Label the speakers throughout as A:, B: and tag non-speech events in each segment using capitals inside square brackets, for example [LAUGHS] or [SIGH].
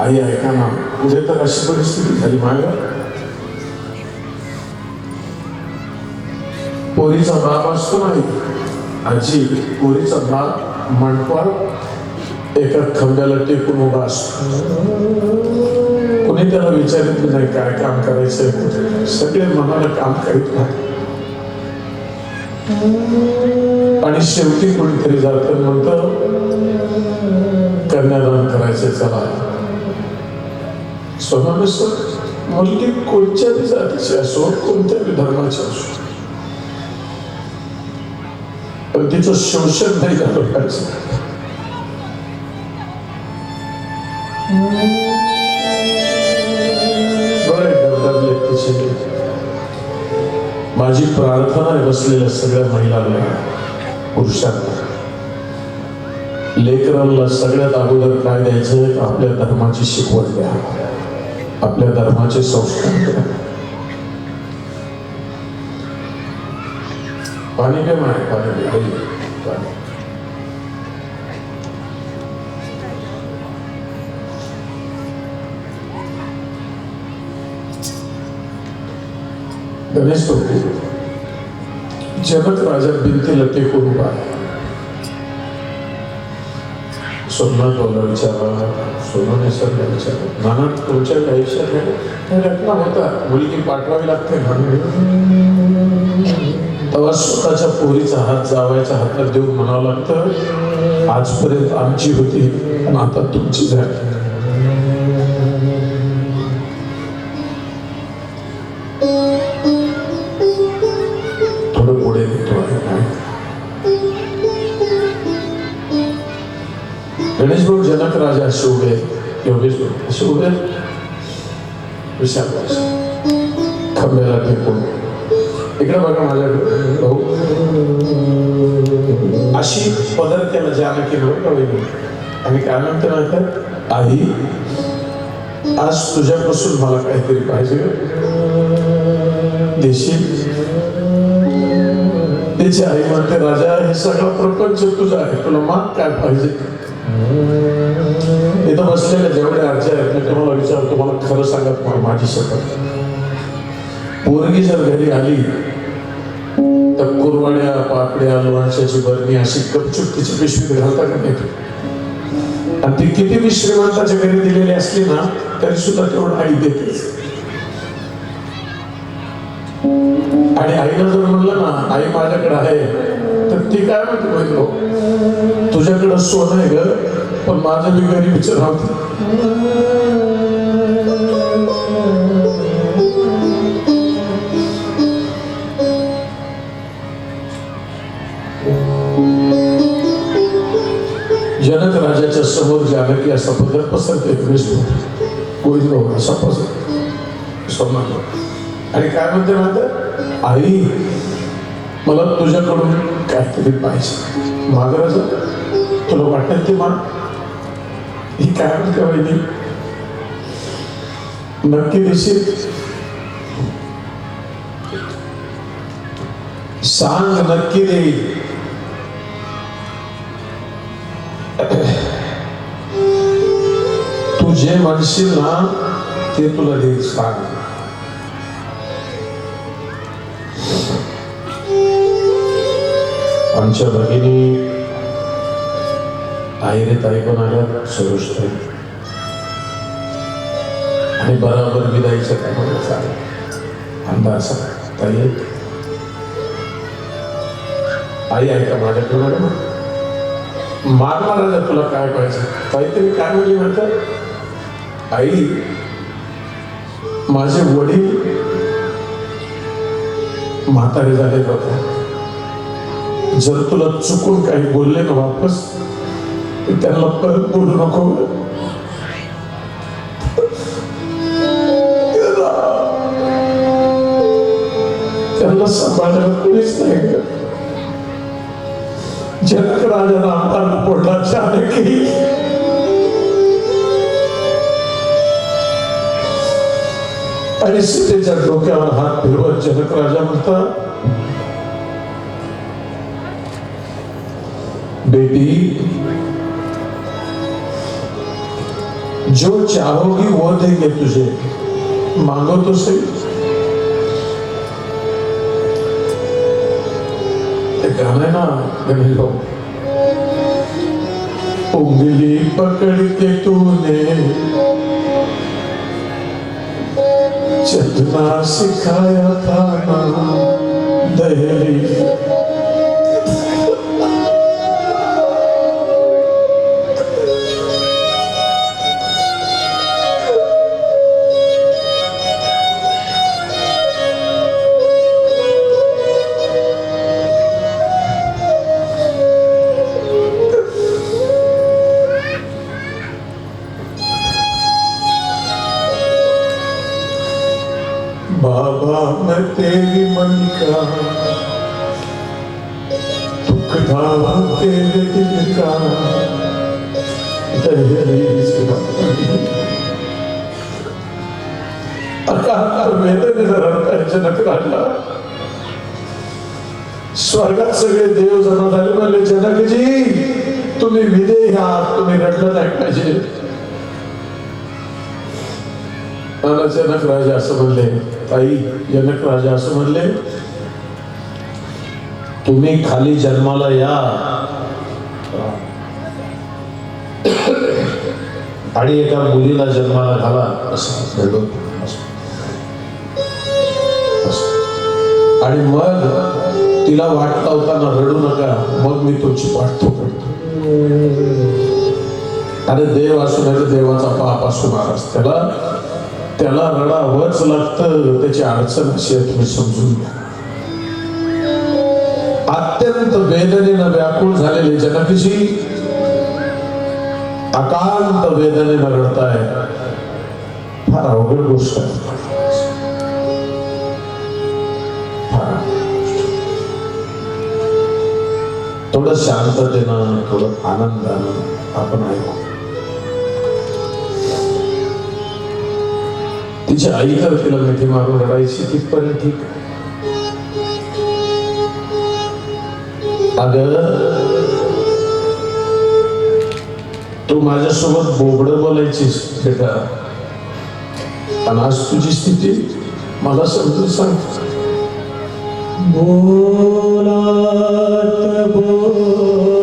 A: आई ऐका ना. तुझे तर अशी परिस्थिती झाली माग. पोरीचा बाप असतो नाही. आजी पोरीचा बाप मंडपात एका खंब्याला टेकून उभा असतो. कोणी त्याला विचारित नाही काय काम करायचंय? सगळे मनाला काम करीत नाही आणि शेवटी कोणीतरी जातं म्हणतं कन्यादान करायचं चला. सोनानुसार मुलगी कोणत्याही जातीची असो कोणत्याही धर्माची असो. पण तिचं शोषण नाही झालं पाहिजे माझी प्रार्थना आहे बसलेल्या सगळ्या महिलांना पुरुषांना. लेकरांना सगळ्यात अगोदर काय द्यायचं? आपल्या धर्माची शिकवण द्या. आपल्या धर्माचे संस्कार द्या पाणी काय म्हणाय पाणी द्या. आई, पाणी. गणेश प्रभू जनक राजा भिंतीला टेकून उभा आहे. सोमनाथ भाऊला विचारा सोनाने सरला विचारा नाना तुमच्या काही विचार नाही. रत्ना होता मुलगी पाठवावी लागते तेव्हा स्वतःच्या पोरीचा हात जावायच्या हातात देऊन म्हणावं लागतं आजपर्यंत आमची होती आणि आता तुमची झाली. भाऊ जनक राजा असे उभे योगेश भाऊ असे उभे विशाल खंब्याला टेकून इकडे बघा माझ्याकडे भाऊ अशी पदार्थ त्याला जे आम्ही केलं बरं आणि काय म्हणते माहिती आई आज तुझ्यापासून मला काहीतरी पाहिजे देशील त्याची आई म्हणते राजा हे सगळं प्रपंच तुझं आहे तुला माग काय पाहिजे इथं बसलेल्या जेवढ्या अर्ज आहेत मी तुम्हाला विचारतो मला खरं सांगत मला माझी शपथ. पोरगी जर घरी आली तर कुरवाड्या पापड्या लोणच्याची बरणी अशी गपचूप तिची पिशवी घालता का नाही? आणि ती किती मी श्रीमंताच्या घरी दिलेली असली ना तरी सुद्धा तेवढं आई देते. आणि आईला जर म्हणलं ना आई माझ्याकडे आहे ती काय म्हणते माहिती भाऊ तुझ्याकडं सोनं आहे ग पण माझं मी गरीबीच राहत जनक राजाच्या समोर जानकी असा पदर पसरते कृष्ण गोविंद असा पसर सोमनाथ आणि काय म्हणते म्हणते आई मला तुझ्याकडून काहीतरी पाहिजे. मागराज तुला वाटेल ते मान? ही काय म्हणते वहिनी नक्की देशील सांग नक्की देईल तू जे म्हणशील ना ते तुला देईल सांग. आमच्या भगिनी आईरे ताई पण आल्या सरुष्ट आणि बराबर विदाईच्या काय चालेल अंदाज असा ताई. आई आहे का माझ्याकडे मॅडम मार मारायला तुला काय पाहिजे? ताई तरी काय म्हणली म्हणतात आई माझे वडील म्हातारे झाले होते जर तुला चुकून काही बोलले ना वापस त्यांना परत बोलू नको त्यांना सांभाळायला कोणीच नाही ग. जनक राजाला अंगाला पडला जानकी आणि सीतेच्या डोक्यावर हात फिरवत जनक राजा म्हणतात बेटी, जो चाहोगी वो देंगे तुझे। मांगो तो सही गाना ना, गणेश भाऊ? उंगली पकड़ के तूने चलना सिखाया था ना, दहली। जनक काढला स्वर्गात सगळे देव जमा झाले. म्हणले जनकजी तुम्ही विदे आहात तुम्ही रडलं नाही पाहिजे. मला जनक राजा असं म्हणले ताई जनक राजा असं म्हणले तुम्ही खाली जन्माला या. आणि एका मुलीला जन्माला घाला असं म्हणलं. आणि मग तिला वाट लावताना रडू नका मग मी तुमची पाठतो पकडतो अरे देव असू नाही तर देवाचा पाप असू त्याला त्याला रडावंच लागतं त्याची अडचण अशी आहे तुम्ही समजून घ्या. अत्यंत वेदनेनं व्याकुळ झालेले जनकजी अकांत वेदनेनं रडताय. फार अवघड गोष्ट आहे. थोडं शांततेनं थोडं आनंदानं आपण ऐकू तिची आई तर तिला मिठी मारून रडायची तिथपर्यंत ठीक अग तू माझ्यासोबत बोबड बोलायचीस बेटा. आणि आज तुझी स्थिती मला समजून सांग.
B: बोलात बोबडीच्या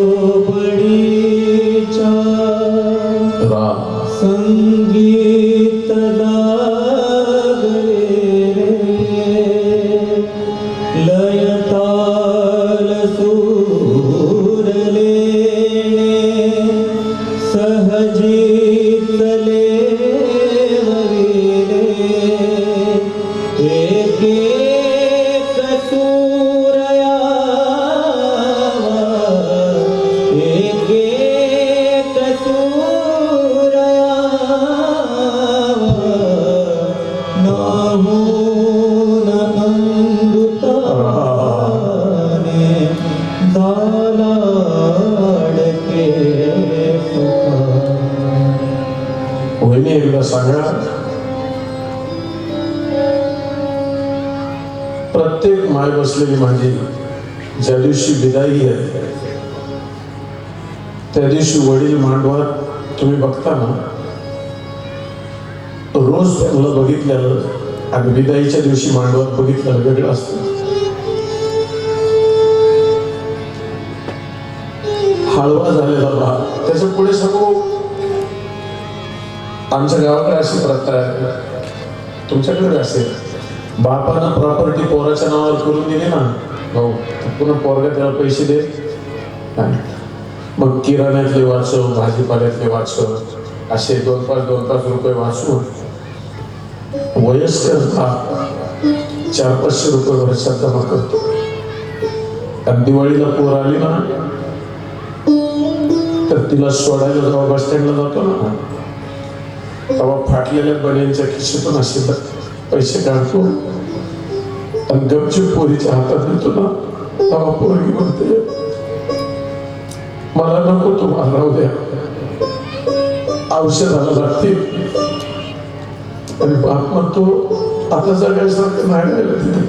A: त्या दिवशी वडील मांडवात तुम्ही बघता ना? रोज त्यांना बघितलं आणि विदाईच्या दिवशी मांडवात बघितलं वेगळं असतं. हळवा झालेला भाग त्याच्या पुढे सांगू? आमच्या गावाकडे अशी प्रथा आहे. तुमच्याकडे असेल. बापानं प्रॉपर्टी पोराच्या नावावर करून दिली ना? भाऊ पुन्हा पोरगा त्याला पैसे दे. आणि मग किराण्यातले वाचव भाजीपाल्यातले वाचव असे दोन पाच दोन पाच रुपये वाचून वयस्कर चार पाचशे रुपये वर्षात जमा करतो. आणि दिवाळीला पोर आली ना तर तिला सोडायला जेव्हा बस स्टँडला जातो ना तेव्हा फाटलेल्या बन्यांच्या खिशेतून असे पैसे काढतो. आणि गपचूप पोरीच्या हातात देतो ना तेव्हा पोरगी म्हणते मला नको तुम्हाला राहू द्या. औषधाला लागते आणि बाप म्हणतो आता जगायसारखं नाही राहिलं तिथे.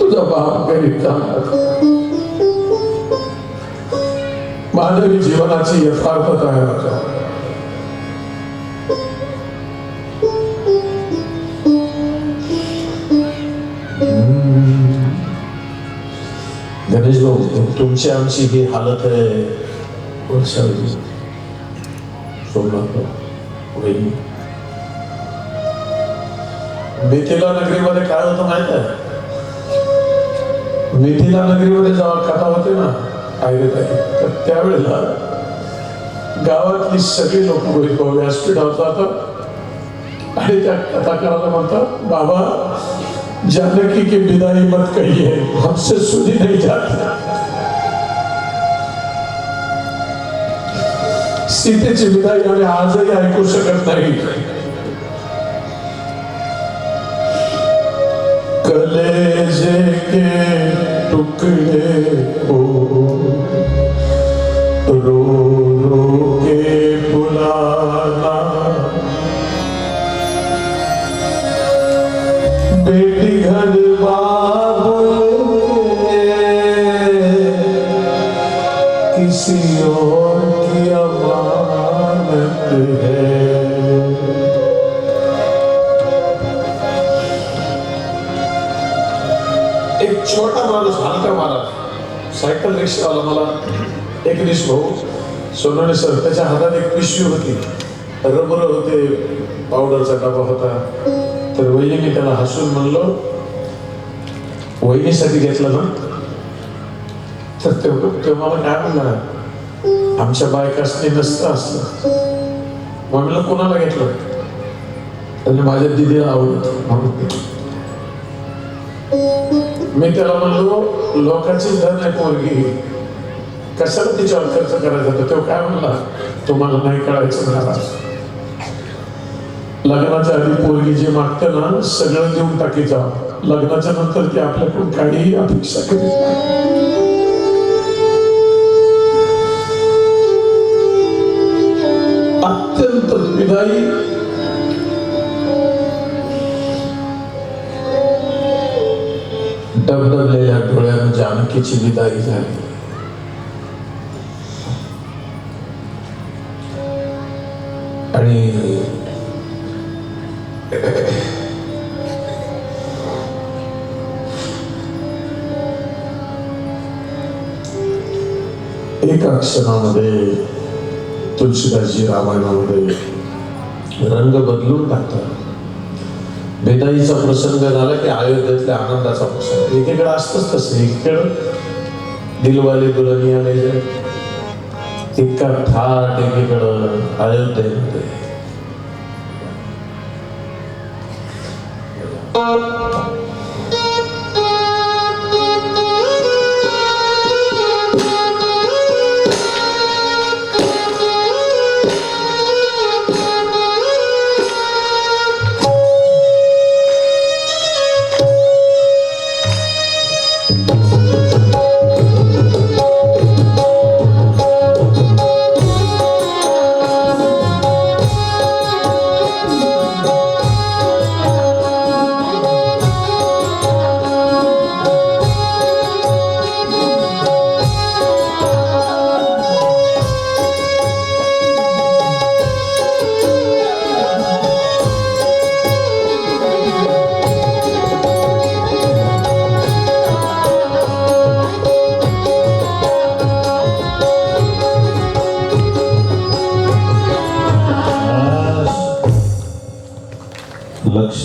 A: तुझा बाप गरीब जाणार. मानवी जीवनाची यथार्थता आहे गणेश भाऊ तुमची आमची ही हालत आहे. वर्षावधी सोमनाथ वहिनी. मिथिला नगरीमध्ये काय होतं माहीत आहे? मिथिला नगरीमध्ये जेव्हा कथा होते ना आयुर्वेदाई तर त्यावेळेला गावातली सगळी लोक गृहित व्यासपीठावर जातात आणि त्या कथाकाराला म्हणतात बाबा जानकी की विदाई मत कहिए, हमसे सुनी नहीं जाती। सीतेची विदाई आम्ही आजही ऐकू शकत नाही। कलेजे के टुकड़े हो रो हलका सायकल रिक्षावाला मला एक दिवस भाऊ सोनवणे सर त्याच्या हातात एक पिशवी होती. रबर होते पावडरचा डबा होता. तर वहिनी त्याला हसून म्हणलो वहिनीसाठी घेतलं ना? तर तेवढं तेव्हा मला काय म्हणला आमच्या बायकासनी नसतं असलं. मग म्हणलं कोणाला घेतलं? त्याने माझ्या दिदीला आवडत म्हणून. मी त्याला म्हणलो लोकांची धन पोरगी. कशाला तिच्यावर खर्च करायचा तर तो काय म्हणला? तुम्हाला नाही कळायचं महाराज लग्नाच्या आधी पोरगी जे मागते ना सगळं देऊन टाकीचा लग्नाच्या नंतर ते आपल्याकडून काहीही अपेक्षा करीत नाही. जानकीची विदाई झाली. आणि एका क्षणामध्ये तुलसीदासजी रामायणामध्ये रंग बदलून टाकतात. बेदाईचा प्रसंग झाला की अयोध्येतल्या आनंदाचा प्रसंग. एकीकडे असतच तसं एकीकडं दिलवाले दुल्हनिया ले जाए। इतका थाट एकीकडं अयोध्येमध्ये
B: लक्ष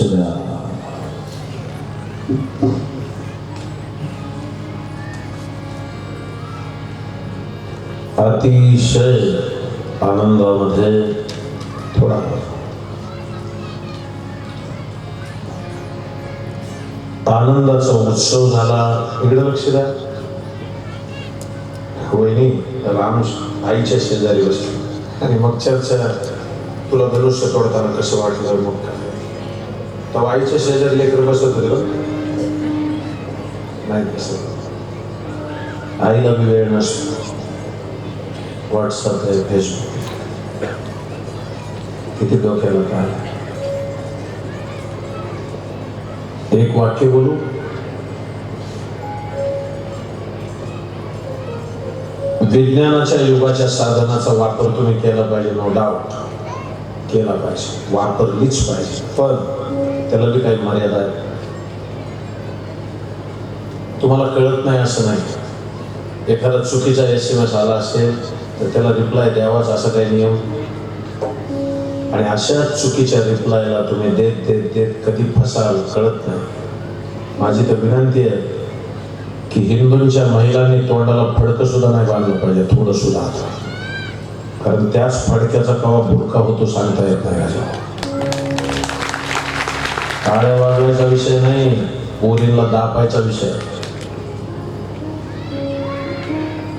B: द्या
A: अतिशय आनंदामध्ये थोडा. आनंदाचा उत्सव झाला. इकडे लक्ष द्या. वहिनी राम आईच्या शेजारी बसली. आणि मग चर्चा तुला धनुष्य तोडताना कसं वाटलं मग? तो आईच्या शेजारी लेकर बसत होते नाही बसत. आईला बी वेळ नसतो. व्हॉट्सअप आहे फेसबुक किती डोक्याला काय? एक वाक्य बोलू? विज्ञानाच्या युगाच्या साधनाचा वापर तुम्ही केला पाहिजे नो डाऊट केला पाहिजे. वापरलीच पाहिजे. पण त्याला बी काही मर्यादा आहे. तुम्हाला कळत नाही असं नाही. एखादा चुकीचा एस एम एस आला असेल तर त्याला रिप्लाय द्यावाच असा काही नियम. आणि अशा चुकीच्या रिप्लायला तुम्ही देत देत देत कधी फसाल कळत नाही. माझी तर विनंती आहे की हिंदूंच्या महिलांनी तोंडाला फडकं सुद्धा नाही बांधलं पाहिजे थोडं सुद्धा. कारण त्याच फडक्याचा कवा बुरका होतो सांगता येत नाही राजा टाळ्या वाजवायचा विषय नाही पोरींना दापायचा विषय.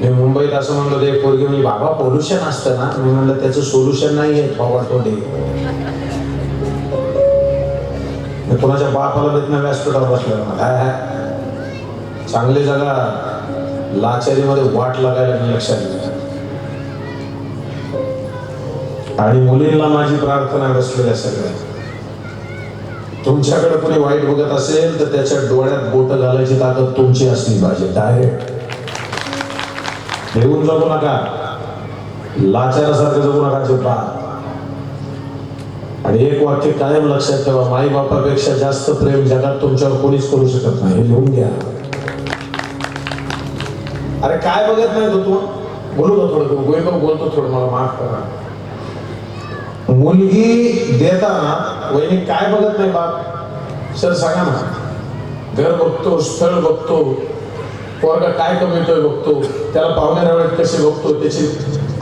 A: मी मुंबईत असं म्हणलं ते पोरगी म्हणजे बाबा पोल्युशन असतं ना. मी म्हणलं त्याचं सोल्युशन नाही आहे बाबा तोंडे. मी कोणाच्या बापाला देत नाही व्यासपीठावर बसलं ना काय आहे? चांगली जागा लाचारीमध्ये वाट लागायला मी लक्षात घ्या. आणि मुलींना माझी प्रार्थना बसलेल्या सगळ्या तुमच्याकडे कोणी वाईट बघत असेल तर त्याच्या डोळ्यात बोट घालायची ताकद तुमची असली पाहिजे. डायरेक्ट घेऊन जगू नका. लाचारासारखं जगू नका झोपा आणि एक वाक्य कायम लक्षात ठेवा माई बापापेक्षा जास्त प्रेम जगात तुमच्यावर कोणीच करू शकत नाही. हे लिहून घ्या. अरे काय बघत नाही तो? तू बोलू का थोडं? गोयबाब बोलतो थोडं मला माफ करा. मुलगी देताना वहिनी काय बघत नाही बाप? सर सांगा ना. घर बघतो स्थळ बघतो पोरगा काय कमितोय बघतो त्याला पाहुणे रावळेत कसे बघतो त्याची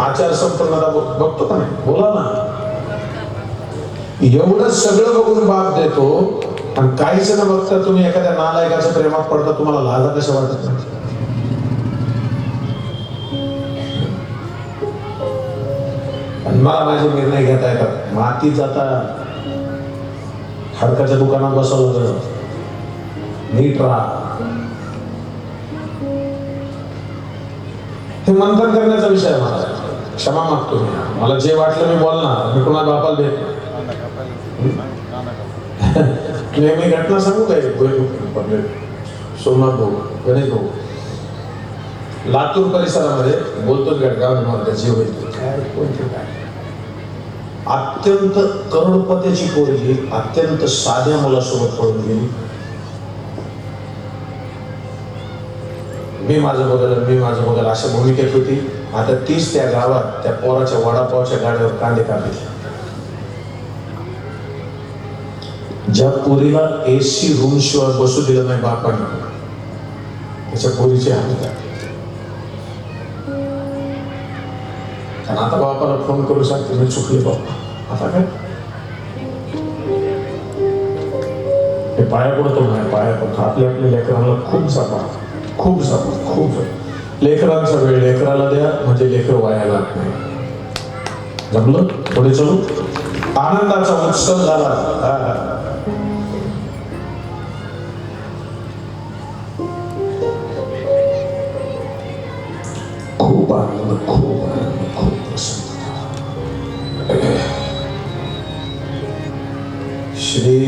A: आचार संपन्नता बघतो का नाही? बोला ना. एवढं सगळं बघून बाप देतो आणि काहीच न बघता तुम्ही एखाद्या नालायकाच्या प्रेमात पडता तुम्हाला लाजा कशा वाटत नाही? मला माझे निर्णय घेता येतात. माती जाता हडकाच्या दुकानात बसवलं नीट राहा. हे मंथन करण्याचा विषय आहे मला क्षमा मागतो मी. मला जे वाटलं मी बोलणार. मी कोणा बापाला देत नाही. [LAUGHS] मी घटना सांगू काय सोमनाथ भाऊ गणेश भाऊ. लातूर परिसरामध्ये बोलतोच घटका मला जीव होईल काय कोणते काय? अत्यंत करोडपतीची पोरगी अत्यंत साध्या मुलासोबत पळून गेली. मी माझं बघल मी माझं बघल अशा भूमिकेत होती. आता तीच त्या गावात त्या पोराच्या वडापावच्या गाड्यावर कांदे काढले ज्या पोरीला एसी रूम शिवाय बसू दिलं नाही बापाने त्याच्या पोरीचे हात आहे कारण आता बापाला फोन करू शकते मी चुकले बाप्पा आता काय हे पाया पडतो नाही पाया पडतो आपल्या आपल्या लेकरांना खूप जपा खूप जपा खूप जपा. लेकरांचा वेळ लेकराला द्या म्हणजे लेकर वाया लागत नाही जमलं पुढे चलू आनंदाचा उत्सव झाला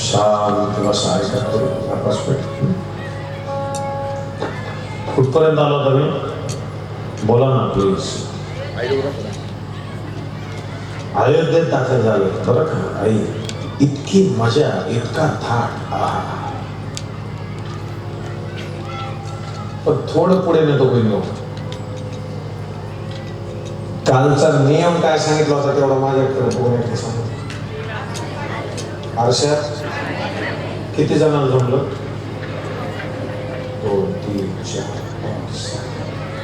A: शांत बस ऐका कुठपर्यंत आलो. होता मी बोला ना प्लीज अयोध्येत दाखल झालं बरं का? आई इतकी मजा इतका थाट. आहा. पण थोडं पुढे नेतो बहिणी कालचा नियम काय सांगितला होता तेवढा माझ्याकडे बघून आरशात किती जणांना जमलं दोन तीन चार पाच.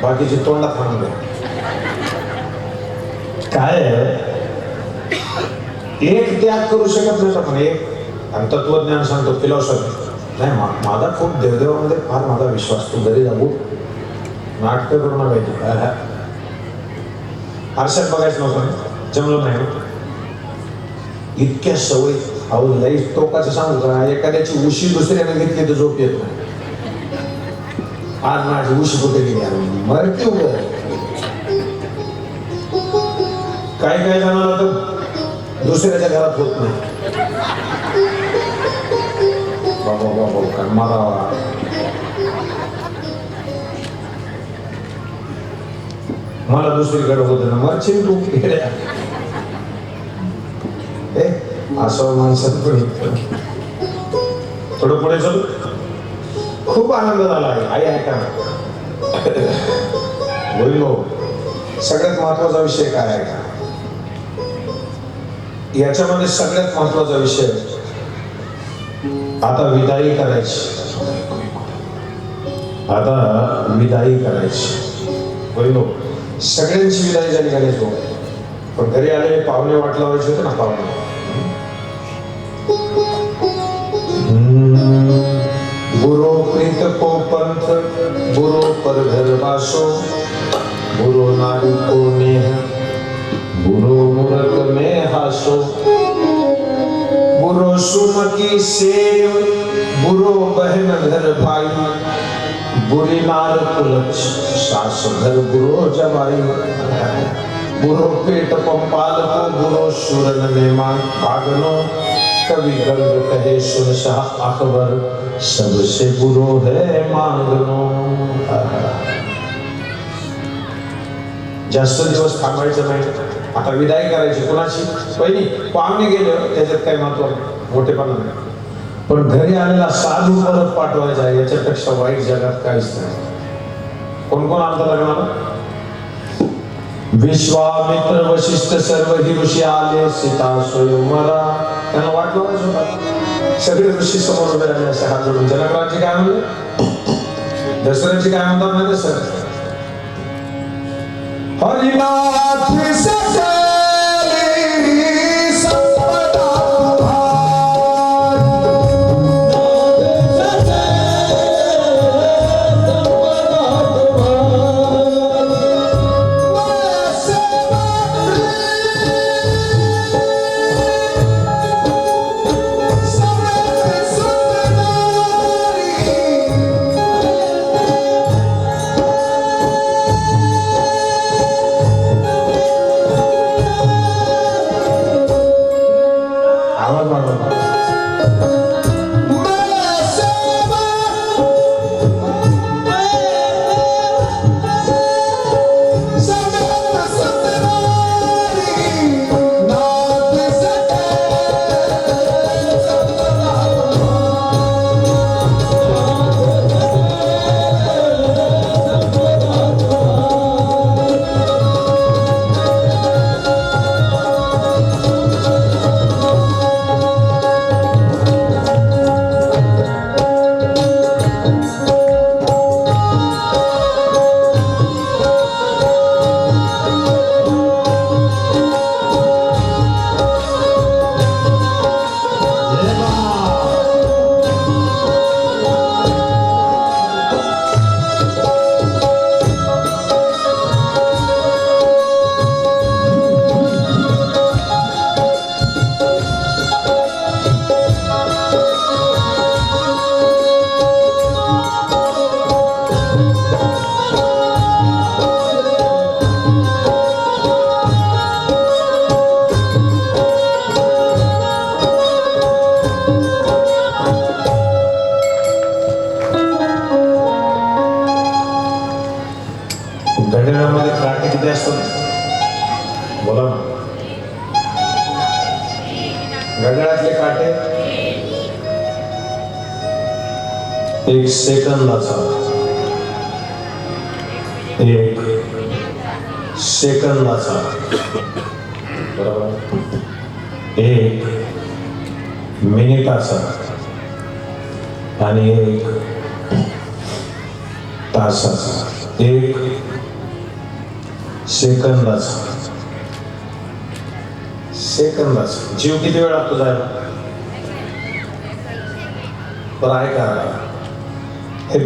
A: बाकीचे तोंडात थांबून द्या काय? एक त्याग करू शकत नाही आपण एक आणि तत्वज्ञान सांगतो फिलॉसॉफी नाही माझा खूप देवदेवामध्ये फार माझा विश्वास तू घरी जाऊ नाटक करू नका हा. आरशात बघायचं नव्हतं? जमलं नाही? इतक्या सवय अहो लई टोकाचं सांगू का? एखाद्याची उशी दुसऱ्याने घेतली तर झोप येत नाही. आज माझी उशी कुठे गेली अरे मर काही काही जणांना तर दुसऱ्याच्या घरात होत नाही. बाबा बाबा काय मारावा मला दुसरीकडे होत ना मरशील तू. ए असं माणसात पण थोडं पुढे चल. खूप आनंद झाला आहे आई ऐका बोललो सगळ्यात महत्त्वाचा विषय काय आहे? का याच्यामध्ये सगळ्यात महत्त्वाचा विषय आता विदाई करायची. आता विदाई करायची. बोललो सगळ्यांची विदाई झाली करायचो पण घरी आले पाहुणे वाटला व्हायचे होते ना पाहुणे. हासो बुरो सुमकी सेव बुरो बहन घर भाई बुरी नार कुलच सास घर बुरो जवाई बुरो पेट पंपाल को बुरो सुरन में मांग भागनो कवि गंग कहे सुन शाह अकबर सबसे बुरो है मांगनो जास्त दिवस थांबायचं नाही. आता विदाई करायची कोणाची? पहिली पाहुणे गेलं त्याच्यात काही महत्त्व मोठेपणा नाही. पण घरी आलेला साधू परत पाठवायचा याच्यापेक्षा वाईट जगात काहीच नाही. कोण कोण आलता लग्नाला? विश्वामित्र वशिष्ठ सर्व ही ऋषी आले सीता स्वयंवरा त्यांना वाटलं सगळे ऋषी समोर उभे राहिले असे हात जोडून. जनकराजी काय म्हणले? दसऱ्याची काय म्हणतात माहिती सर? हरिनाथ सकली घड्याळातले काटे? एक सेकंदाचा एक सेकंदाचा बरोबर? एक मिनिटाचा आणि एक तासाचा एक सेकंदाचा सेकंदाच. जीव किती वेळ लागतो जायला? बरं आहे का हे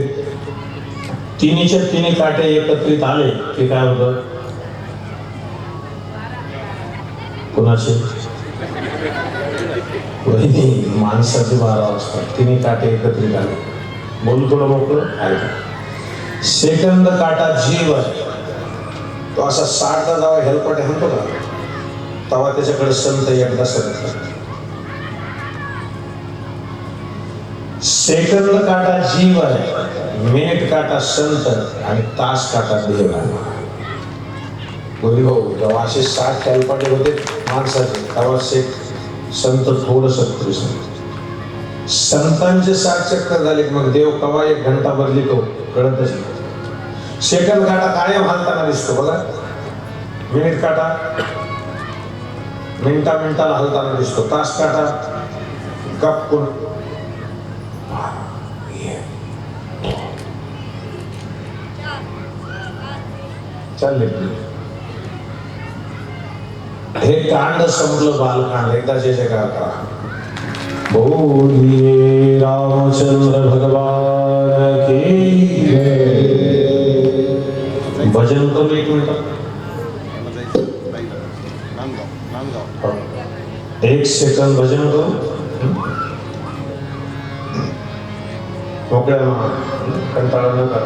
A: तिन्हीच्या तिन्ही काटे एकत्रित आले की काय होतं? कुणाचे? वहिनी माणसाचे बारा वाजता. तिन्ही काटे एकत्रित आले. बोलू तुला मोकळं? ऐका. सेकंद काटा जीव आहे. तो असा साठचा जेव्हा हेलपाटे म्हणतो का? तेव्हा त्याच्याकडे संत एकदा सरकतात सेकंद काटा जीव आहे मिनिट काटा संत आणि तास काटा देव आहे. गोरी भाऊ हो, जेव्हा असे सात कॅलपाटे होते माणसाचे तेव्हा से संत थोडस संत संतांचे सात चक्कर झाले मग देव कवा एक घंटा बदली तो कळतच नाही. सेकंद काटा कायम हालताना दिसतो बघा. मिनिट काटा मिनिटा मिनिटाला हलताना दिसतो तास काटा। गप्पून चालले हे कांड संपलं बालकांड एकदा जे जगा करा। बोलिए रामचंद्र भगवान। एक सेकंद भजन करू मोकळ्या कंटाळा नका.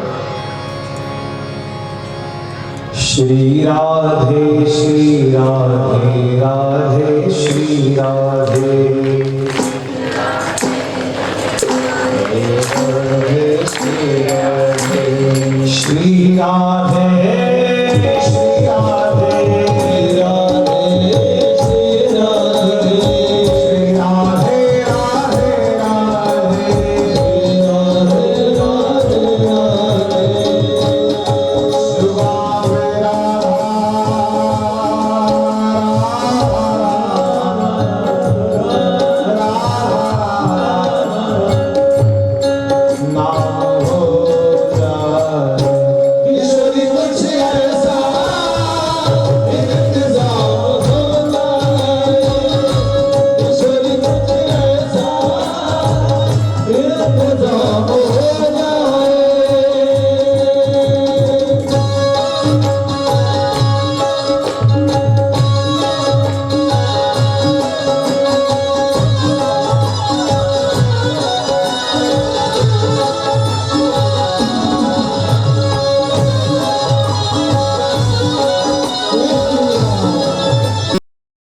A: श्री राधे श्री राधे राधे श्री राधे. श्री राधे